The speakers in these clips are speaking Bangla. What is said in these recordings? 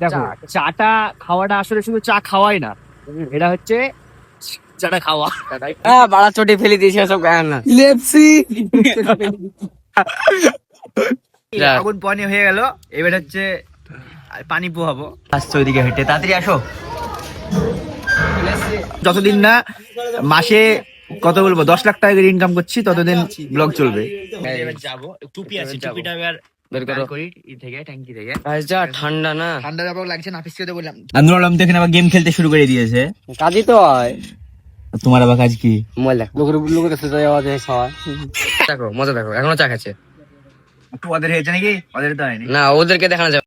দেখো চা। চাটা খাওয়াটা আসলে শুধু চা খাওয়াই না এটা হচ্ছে চাটা খাওয়া। হ্যাঁ বাড়া চটি ফেলে দিয়েছে সব গায়ে না। লেপসি। আগুন পানি হয়ে গেল এবার হচ্ছে পানি পোহাবো। আসছে ওইদিকে হেঁটে তাড়াতাড়ি আসো। যতদিন না মাসে কত বলব দশ লাখ টাকা করে ইনকাম করছি ততদিন ব্লগ চলবে। যাব। টুপি আছে টুপিটা এবার বের করো। করি ই থেকে ট্যাঙ্কি থেকে। গাইস যা ঠান্ডা না। ঠান্ডা ব্যাপার লাগছে না অফিসকে বললাম। আন্দোলন আবার গেম খেলতে শুরু করে দিয়েছে। কাজই তো হয়। তোমার আবার কাজ কি? মজা লোকের লোকের কাছে যাই আওয়াজ হয় খাওয়া। দেখো মজা দেখো এখনও চা খাচ্ছে। ওদের হয়েছে নাকি? ওদের তো হয়নি। না ওদেরকে দেখানো যাবে।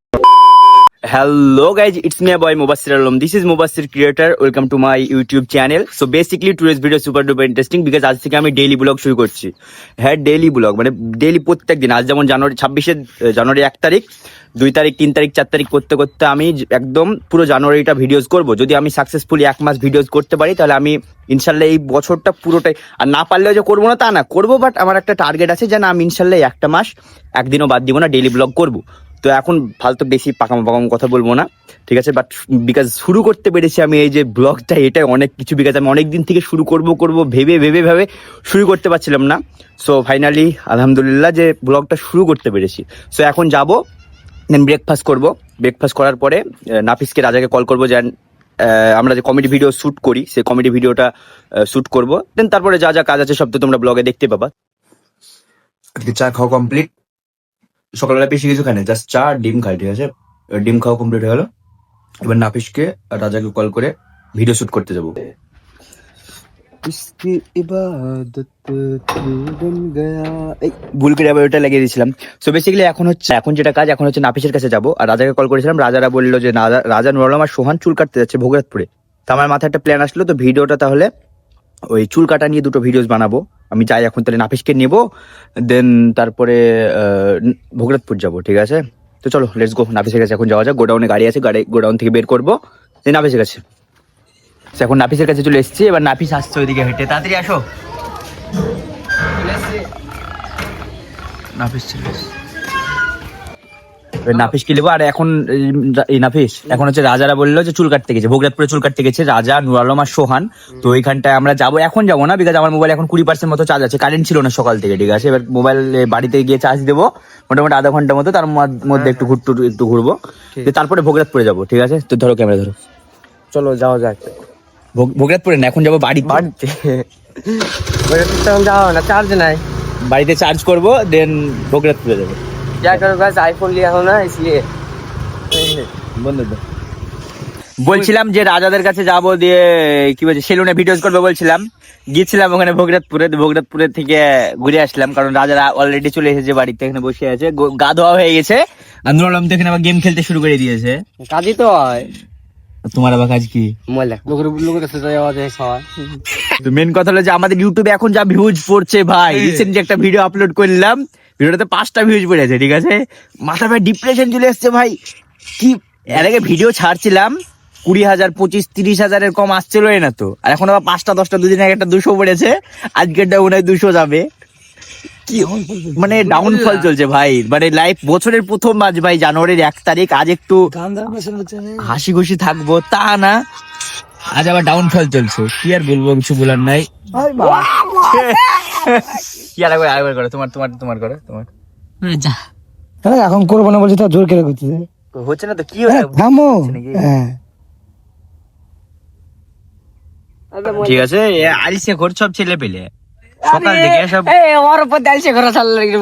Guys, it's me boy Mubassir Alam. This is Mubassir Creator. Welcome to my YouTube channel. So basically today's video is super duper interesting because আজ থেকে আমি ডেইলি ব্লগ শুরু করছি হ্যাঁ ডেইলি ব্লগ মানে ডেইলি প্রত্যেক দিন আজ যেমন জানুয়ারি ছাব্বিশে জানুয়ারি এক তারিখ দুই তারিখ তিন তারিখ চার তারিখ করতে করতে আমি একদম পুরো জানুয়ারিটা ভিডিওস করব যদি আমি সাকসেসফুলি এক মাস ভিডিওস করতে পারি তাহলে আমি ইনশাল্লাহ এই বছরটা পুরোটাই আর না পারলেও যে করব না তা না করব বাট আমার একটা টার্গেট আছে যে না আমি ইনশাল্লাহ একটা মাস একদিনও বাদ দিব না ডেইলি ব্লগ করব তো এখন ফালতু বেশি পাকাম পাকাম কথা বলব না ঠিক আছে? বাট বিকজ শুরু করতে পেরেছি আমি এই যে ব্লগটা এটা অনেক কিছু বিকজ আমি অনেক দিন থেকে শুরু করব করব ভেবে ভেবে ভেবে শুরু করতে পারছিলাম না। সো ফাইনালি আলহামদুলিল্লাহ যে ব্লগটা শুরু করতে পেরেছি। সো এখন যাব দেন ব্রেকফাস্ট করব। ব্রেকফাস্ট করার পরে নাফিসকে রাজাকে কল করব যে আহ, আমরা যে কমেডি ভিডিও শ্যুট করি সেই কমেডি ভিডিওটা শ্যুট করব। দেন তারপরে যা যা কাজ আছে সব তো তোমরা ব্লগে দেখতে পাবা। আজকে চা খাওয়া কমপ্লিট সকালবেলা বেশি কিছু খাই না জাস্ট চা ডিম খাই ঠিক আছে? ডিম খাওয়া কমপ্লিট হয়ে গেল। এবার নাফিসকে রাজাকে কল করে ভিডিও শুট করতে যাব। ভুল করে আবার ওটা লাগিয়ে দিয়েছিলাম। সো বেসিক্যালি এখন হচ্ছে এখন যেটা কাজ এখন হচ্ছে নাফিসের কাছে যাব। আর রাজাকে কল করেছিলাম রাজারা বলল যে রাজা রাজা নুরালাম আর সোহান চুল কাটতে যাচ্ছে ভোগরাতপুরে তো আমার মাথায় একটা প্ল্যান আসলো তো ভিডিওটা তাহলে ওই চুল কাটা নিয়ে দুটো ভিডিওস বানাবো। আমি যাই এখন তাহলে নাফিসকে নেব দেন তারপরে ভোগরাতপুর যাব, ঠিক আছে? তো চলো লেটস গো নাফিসের কাছে এখন যাওয়া যাক। গোডাউনে গাড়ি আছে, গাড়ি, গোডাউন থেকে বের করব। দেন নাফিসের কাছে। তো এখন নাফিসের কাছে চলে এসেছি। এবার নাফিস আসছে ওইদিকে হেঁটে। তাড়াতাড়ি আসো। নাফিস চলে এসেছে। এবার নাফিস কি নেব আর এখন এই- নাফিস এখন হচ্ছে রাজারা বলল যে চুল কাটতে গেছে ভোগরাতপুরে চুল কাটতে গেছে রাজা নুর আলম আর সোহান। তো ওইখানটায় আমরা যাব। এখন যাব না বিকজ আমার মোবাইল এখন কুড়ি পার্সেন্ট মতো চার্জ আছে। কারেন্ট ছিল না সকাল থেকে ঠিক আছে? এবার মোবাইল বাড়িতে গিয়ে চার্জ দেবো মোটামুটি আধা ঘণ্টার মতো তার মধ্যে একটু ঘুরটু একটু ঘুরবো। তারপরে ভোগরাতপুরে যাব ঠিক আছে? তো ধরো ক্যামেরা ধরো। চলো যাও যাক। ভোগ- ভোগরাতপুরে না এখন যাব বাড়ি বাড়িতে। তখন যাও না চার্জ নাই। বাড়িতে চার্জ করব দেন ভোগরাতপুরে যাব। क्या करो गाइस आईफोन लिया हो ना इसलिए বন্ধু বলছিলাম যে রাজাদের কাছে যাব দিয়ে কি বলছে সেলুনে ভিডিওস করবে বলছিলাম গিয়েছিলাম ওখানে ভোগরাতপুরে তো ভোগরাতপুরে থেকে ঘুরে আসলাম কারণ রাজারা অলরেডি চলে এসেছে বাড়িতে এখানে বসে আছে গো- গা ধোয়া হয়ে গেছে আন্দোলন আলম তো এখানে আবার গেম খেলতে শুরু করে দিয়েছে কাজই তো হয় তোমার আবার কাজ কি মজা লোকের লোকের কাছে যাই আওয়াজ হয় খাওয়া তো মেন কথা হলো যে আমাদের ইউটিউবে এখন যা ভিউজ পড়ছে ভাই রিসেন্টলি একটা ভিডিও আপলোড করলাম ভিডিওটাতে পাঁচটা ভিউজ পড়েছে ঠিক আছে? মাথা ভাই ডিপ্রেশন চলে এসছে ভাই। কি? এর আগে ভিডিও ছাড়ছিলাম, কুড়ি হাজার, পঁচিশ, তিরিশ হাজারের কম আসছিল না তো। আর এখন আবার পাঁচটা, দশটা, দুদিন আগে একটা দুশো পড়েছে, আজকেরটা মনে হয় দুশো যাবে। কি মানে ডাউনফল চলছে ভাই। মানে লাইফ বছরের প্রথম মাস ভাই, জানুয়ারির এক তারিখ, আজ একটু হাসি খুশি থাকব, তা না। আজ আবার ডাউনফল চলছে। কি আর বলব, কিছু বলার নাই। আরেকবার করো তোমার তোমার তোমার করো তোমার। হ্যাঁ এখন করব না বলছি তা জোর করে করতেছে হচ্ছে না তো কি হ্যাঁ, থামো। হ্যাঁ। ঠিক আছে আলিসে ঘর সব ছেলে পেলে। সকাল থেকে সব উপর ঘোরা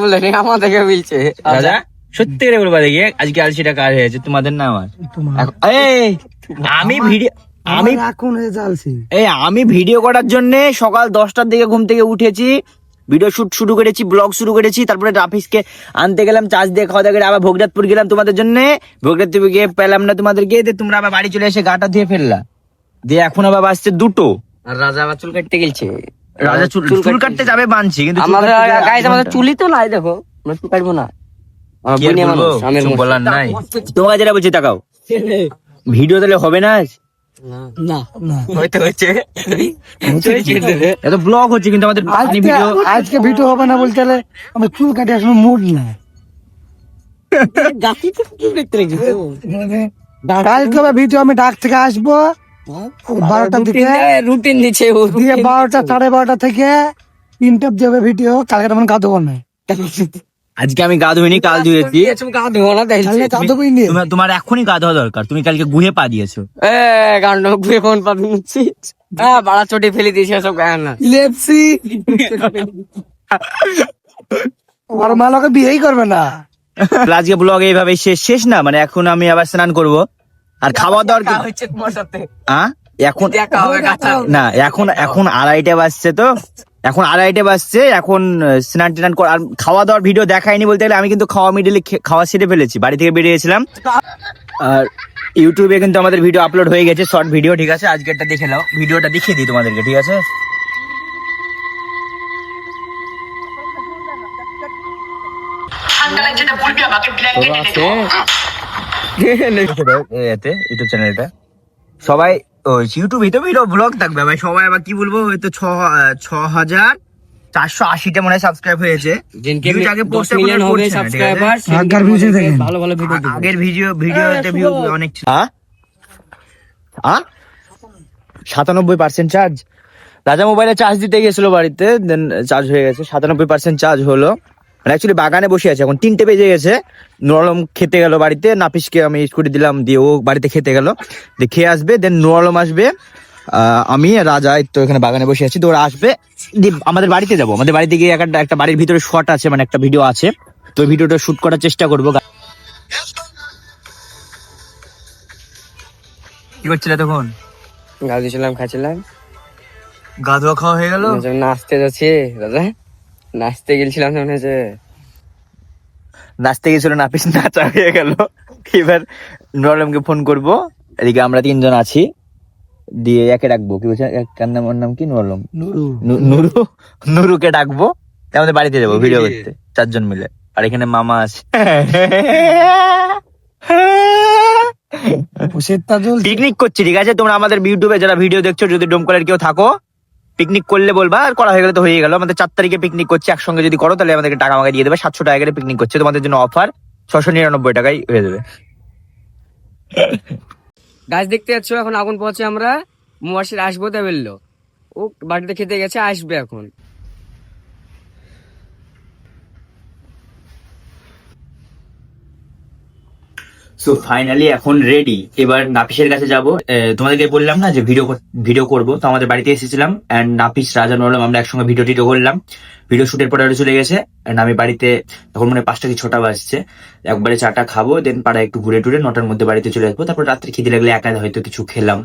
বলে আমাদেরকে বলছে। রাজা সত্যি করে বলবা দেখি আজকে আলসিটা কার হয়েছে তোমাদের না আমার। এই আমি ভিডিও আমি এখন হয়ে জ্বালছি। এই আমি ভিডিও করার জন্য সকাল দশটার দিকে ঘুম থেকে উঠেছি ভিডিও শুট শুরু করেছি ব্লগ শুরু করেছি তারপরে রাফিসকে আনতে গেলাম চার্জ দিয়ে খাওয়া দাওয়া করে আবার ভোগরাতপুর গেলাম তোমাদের জন্য। ভোগরাতপুর গিয়ে পেলাম না তোমাদেরকে দিয়ে তোমরা আবার বাড়ি চলে এসে গাটা ধুয়ে ফেললা। দিয়ে এখন আবার আসছে দুটো। আর রাজা আবার চুল কাটতে গেছে রাজা চুল চুল কাটতে যাবে মানছি কিন্তু চুল আমাদের কাটতে যাবে গাইজ আমাদের ঘণ্টা। চুলি তো লাই দেখো। আমরা চুল কাটবো না। বলার নাই। তোমাকে যেটা বলছি তাকাও। ভিডিও তাহলে হবে না আজ? না। না। হইতে এত ব্লগ হচ্ছে কিন্তু আমাদের ভিডিও আজকে ভিডিও হবে না বলতে গেলে আমার চুল কাটে আসলে মুড না গাছি তো চুল কাটতে রেখেছে মানে কালকে ভিডিও আমি ডাক থেকে আসব। বারোটার দিকে। রুটিন দিচ্ছে দিয়ে বারোটা সাড়ে বারোটা থেকে তিনটে দেবে ভিডিও কালকে তেমন গা দেবো না আজকে আমি গা ধুইনি কাল ধুয়েছি। গা ধোয়া না তোমার তোমার এখনই গা ধোয়া দরকার তুমি কালকে গুহে পা দিয়েছ। এ ঘুরে কোন নিচ্ছি হ্যাঁ বাড়া চটি ফেলে দিয়েছে সব গায়ে না। লেপসি। আর মালকে বিয়েই করবে না। আজকে ব্লগ এইভাবে শেষ শেষ না? মানে এখন আমি আবার স্নান করব। আর খাওয়া দাওয়ার কি- হচ্ছে তোমার সাথে। আ? এখন না এখন এখন আড়াইটে বাজছে তো। এখন আড়াইটে বাজছে এখন স্নান টান কর আর খাওয়া দাওয়ার ভিডিও দেখাইনি বলতে গেলে আমি কিন্তু খাওয়া মিডিলে খাওয়া সেরে ফেলেছি বাড়ি থেকে বেরিয়েছিলাম। আর ইউটিউবে কিন্তু আমাদের ভিডিও আপলোড হয়ে গেছে শর্ট ভিডিও ঠিক আছে? আজকেরটা দেখে নাও ভিডিওটা দেখিয়ে দিই তোমাদেরকে ঠিক আছে? ইউটিউব চ্যানেলটা সবাই ইউটিউবে তো ভিডিও ব্লগ থাকবে ভাই। সবাই আবার কি বলব হয়তো ছ ছ হাজার চারশো আশিটা মনে হয় সাবস্ক্রাইব হয়েছে। আগে ভালো ভালো ভিডিও আগের ভিডিও ভিডিওতে ভিউ অনেক? আ? সাতানব্বই পার্সেন্ট চার্জ রাজা মোবাইলে চার্জ দিতে গেছিল বাড়িতে দেন চার্জ হয়ে গেছে। সাতানব্বই পার্সেন্ট চার্জ হলো। মানে অ্যাকচুয়ালি বাগানে বসে আছে। এখন তিনটে বেজে গেছে। নরলম খেতে গেল বাড়িতে। নাপিসকে আমি স্কুটি দিলাম দিয়ে ও বাড়িতে খেতে গেল। দিয়ে খেয়ে আসবে দেন নরলম আসবে। আমি রাজা তো এখানে বাগানে বসে আছি। তো ওরা আসবে। দিয়ে আমাদের বাড়িতে যাব। আমাদের বাড়িতে গিয়ে একটা একটা বাড়ির ভিতরে শট আছে মানে একটা ভিডিও আছে। তো ভিডিওটা শ্যুট করার চেষ্টা করব। কি করছিলে তখন? গা দিয়েছিলাম খাচ্ছিলাম। গা ধোয়া খাওয়া হয়ে গেল? নাচতে যাচ্ছি দাদা। নাচতে গেছিলাম মনে হচ্ছে নাচতে গেছিল নাপিস নাচা হয়ে গেল। এবার নরমকে ফোন করব। এদিকে আমরা তিনজন আছি। দিয়ে একে ডাকবো। কি বলছে? এক কার নাম? ওর নাম কি? নরলম নু- নুরু? নুরুকে ডাকবো। আমাদের বাড়িতে যাব ভিডিও করতে। চারজন মিলে। আর এখানে মামা আছে। পিকনিক করছি ঠিক আছে? তোমরা আমাদের ইউটিউবে যারা ভিডিও দেখছ যদি ডোমকলের কেউ থাকো পিকনিক করলে বলবা, আর করা হয়ে গেলে তো হয়ে গেল। আমাদের চার তারিখে পিকনিক করছে, একসঙ্গে যদি করো তাহলে আমাদেরকে টাকা আমাকে দিয়ে দেবে। সাতশো টাকা করে পিকনিক করছে, তোমাদের জন্য অফার ছশো নিরানব্বই টাকাই হয়ে যাবে। গাছ দেখতে যাচ্ছ এখন আগুন পৌঁছে আমরা মুয়াশির আসব তা বলল। ও বাড়িতে খেতে গেছে, আসবে এখন। সো ফাইনালি এখন রেডি এবার নাপিসের কাছে যাব। তোমাদেরকে বললাম না যে ভিডিও ভিডিও করব? তো আমাদের বাড়িতে এসেছিলাম এন্ড নাপিস রাজা নরলাম আমরা একসঙ্গে ভিডিও টিডিও করলাম। ভিডিও শুটের পরে চলে গেছে এন্ড আমি বাড়িতে তখন মানে পাঁচটা কি ছটা বাজছে। একবারে চাটা খাব দেন পাড়া একটু ঘুরে টুরে নটার মধ্যে বাড়িতে চলে আসব। তারপর রাত্রে খিদে লাগলে একা হয়তো কিছু খেলাম।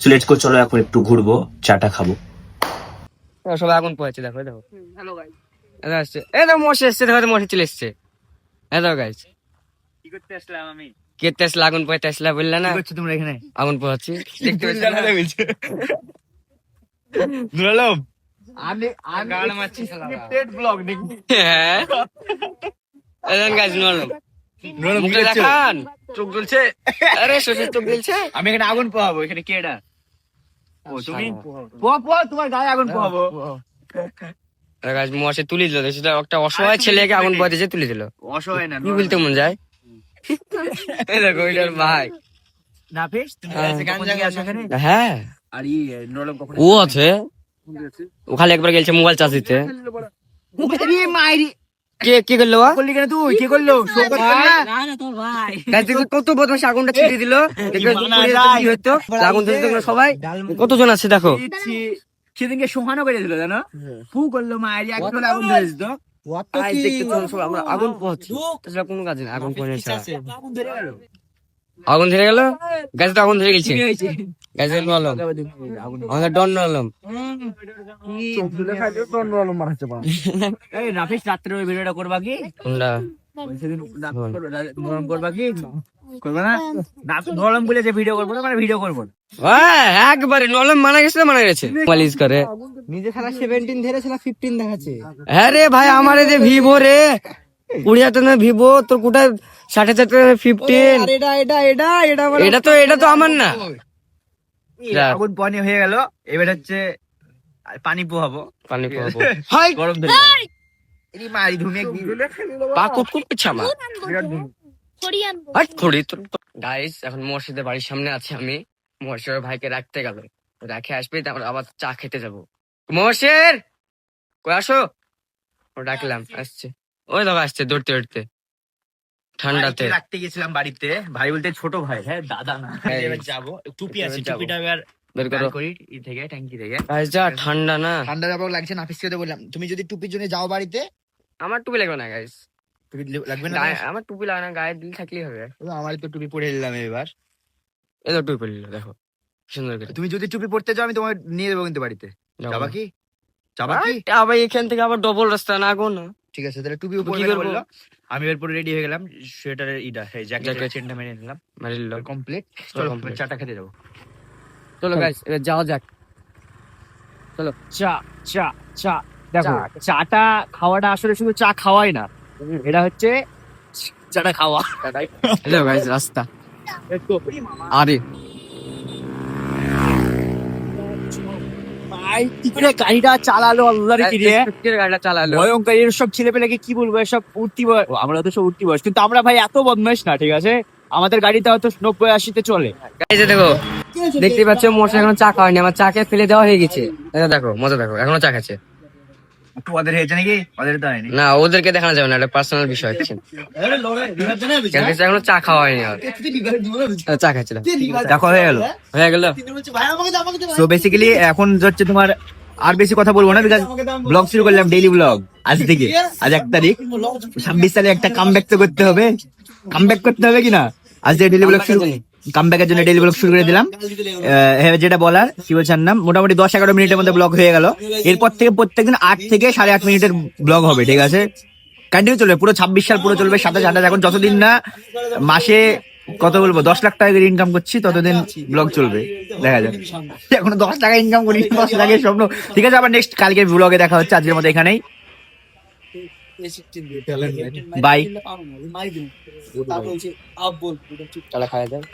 সো লেটস গো চলো এখন একটু ঘুরবো চাটা খাব। সবাই আগুন পড়েছে দেখো দেখো। হ্যালো গাইস আসছে। এ দেখো মশে এসছে দেখো মশে চলে এসছে। হ্যালো গাইস কি করতে আসলাম আমি? কে তেসলা আগুন তেসলা বললে না? করছ তোমরা এখানে? আগুন পড়াচ্ছি দেখতে পাচ্ছ? না? আমি আমি গান মারছি ব্লগ হ্যাঁ। এলেন গাইস নরম নুরালম মুখে দেখান। চোখ জ্বলছে আরে শ্বশুর চোখ গেলছে আমি এখানে আগুন পোহাবো এখানে কে এটা? ও তুমি? পোয়া পোয়া তোমার গায়ে আগুন পোহাবো। গাইস মশে তুলে দিল। সেটা একটা অসহায় ছেলেকে আগুন পড়েছে তুলে দিল। অসহায় না কি বলতে মন যায়? দেখো ভাই। নাফিস তুমি হ্যাঁ। গান হ্যাঁ। আর ই নরলম কখন ও আছে। ও খালি একবার গেলছে মোবাইল চার্জ দিতে। মাইরি। কে কি করল ও? কেন তুই? কি করল? শো করছিস না? গাইস দেখো কত বদমাশ আগুনটা দিল। হতো আগুন সবাই। কতজন আছে দেখো। সেদিনকে সোহানো করে দিল জানো? ফু করল মায়ের একদম আগুন ধরে দিত আজ দেখতে চলো সবাই আমরা আগুন পোহাচ্ছি। তাছাড়া কোনো কাজ নেই আগুন পোহানো আগুন ধরে গেল। গাছ। তো আগুন ধরে গেছে। আমাদের ডন নাফিস রাত্রে ওই ভিডিওটা করবা কি? সেদিন করবা কি? করবা না? নাফিস নরম বলে যে ভিডিও করব না মানে ভিডিও করব না। হ্যাঁ, একবারে নলম মানা গেছে মানা গেছে। মালিশ করে। নিজে খেলা সেভেন্টিন ধরে খেলা ফিফটিন দেখাচ্ছে। হ্যাঁ রে ভাই আমার যে ভিভো রে। কুড়ি হাজার টাকা ভিভো তোর কোটা ষাট হাজার ফিফটিন এটা এটা এটা এটা এটা তো এটা তো আমার না। আগুন পানি হয়ে গেল এবার হচ্ছে পানি পোহাবো। পানি পাবো গরম ধরে মারি ধুমে পা কুট কুট বিরাট ধুম। কোরিয়ান গাইস এখন মোর্শিদের বাড়ির সামনে আছি আমি। মোর্শের ভাইকে রাখতে গেল। রাখে আসবে তারপর আবার চা খেতে যাব। মোর্শের কই আসো? ও ডাকলাম আসছে। ওই দেখো আসছে দৌড়তে দৌড়তে। ঠান্ডাতে। রাখতে গেছিলাম বাড়িতে। ভাই বলতে ছোট ভাই হ্যাঁ দাদা না। হ্যাঁ, এবার যাব। টুপি আছে টুপিটা এবার বের বের করো। করি ই থেকে ট্যাঙ্কি থেকে। গাইস যা ঠান্ডা না। ঠান্ডা লাগছে না অফিস বললাম। তুমি যদি টুপির জন্য যাও বাড়িতে? আমার টুপি লাগবে না গাইস টুপি লাগবে না গায়ে- আমার টুপি লাগে না গায়ে দিল থাকলেই হবে। আমার তো টুপি পরে নিলাম এবার। এই তো টুপি পরলিল দেখো। সুন্দর করে। তুমি যদি টুপি পড়তে যাও আমি তোমার নিয়ে দেবো কিন্তু বাড়িতে। যাবা কি? যাবা কি? আবার এখান থেকে আবার ডবল রাস্তা না গো না। ঠিক আছে তাহলে টুপি কি উপরে করব? বলল আমি এরপর রেডি হয়ে গেলাম সোয়েটারের ইটা এই জ্যাকেটের. চেনটা মেরে নিলাম। মারিল কমপ্লিট চলো. চাটা খেতে যাব। চলো গাইস এবার যাওয়া যাক। চলো চা চা চা দেখো চা। চাটা খাওয়াটা আসলে শুধু চা খাওয়াই না। এটা হচ্ছে চাটা খাওয়া। হ্যালো গাইস রাস্তা। একটু আরে। ভাই কি করে গাড়িটা চালালো আল্লাহরে কি রে গাড়িটা চালালো। ভয়ঙ্কর এর সব ছেলে পেলেকে কি বলব এসব উঠতি বয়স। আমরা তো সব উঠতি বয়স কিন্তু আমরা ভাই এত বদমাইশ না ঠিক আছে? আমাদের গাড়িতে হয়তো নব্বই আশিতে চলে। দেখো দেখতে পাচ্ছ মোটর এখনও চা খাওয়ানি আমার চা খেয়ে ফেলে দেওয়া হয়ে গেছে। দেখো মজা দেখো এখনও চা খাচ্ছে। ওদের হয়েছে নাকি? ওদের তো হয়নি। না ওদেরকে দেখানো যাবে না এটা পার্সোনাল বিষয় কিছু কেন কি এখনও চা খাওয়া হয়নি আর। চা খাচ্ছিল দেখো হয়ে গেল। হয়ে গেল। সো বেসিক্যালি এখন হচ্ছে তোমার আর বেশি কথা বলব না বিকজ ব্লগ শুরু করলাম ডেইলি ব্লগ আজ থেকে আজ এক তারিখ। ছাব্বিশ সালে একটা কামব্যাক তো করতে হবে। কামব্যাক করতে হবে কিনা? আজ থেকে ডেইলি ব্লগ শুরু কামব্যাকের জন্য ডেইলি ব্লগ শুরু করে দিলাম। হ্যাঁ, যেটা বলার কি বলছেন নাম মোটামুটি দশ এগারো মিনিটের মধ্যে ব্লগ হয়ে গেল। এরপর থেকে প্রত্যেকদিন আট থেকে সাড়ে আট মিনিটের ব্লগ হবে ঠিক আছে? কন্টিনিউ চলবে পুরো ছাব্বিশ সাল পুরো চলবে সাতাশ আঠাশ এখন যতদিন না মাসে কত বলব দশ লাখ টাকা ইনকাম করছি ততদিন ব্লগ চলবে দেখা যাক। এখন দশ টাকা ইনকাম করি দশ লাখের স্বপ্ন। ঠিক আছে আবার নেক্সট কালকের ব্লগে দেখা হচ্ছে আজকের মতো এখানেই। বাই চলো খাওয়া যায়